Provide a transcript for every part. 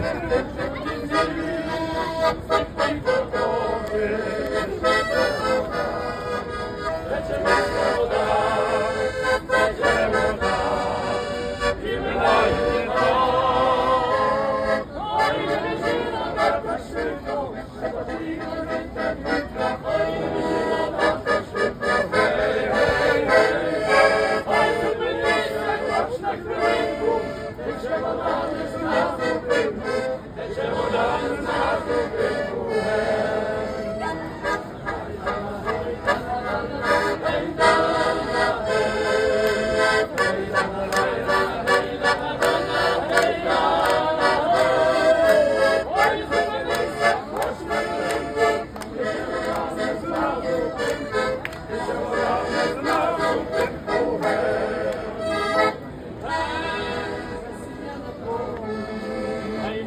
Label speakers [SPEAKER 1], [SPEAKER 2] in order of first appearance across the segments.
[SPEAKER 1] Thank you.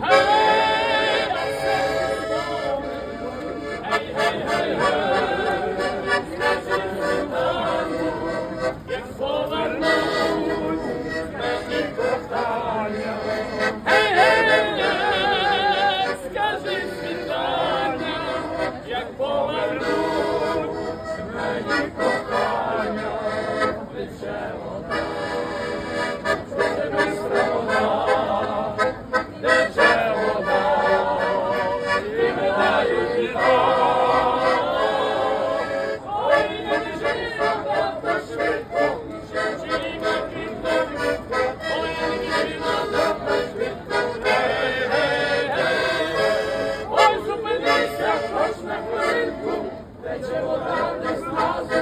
[SPEAKER 1] Hooray! Хвилинку, тече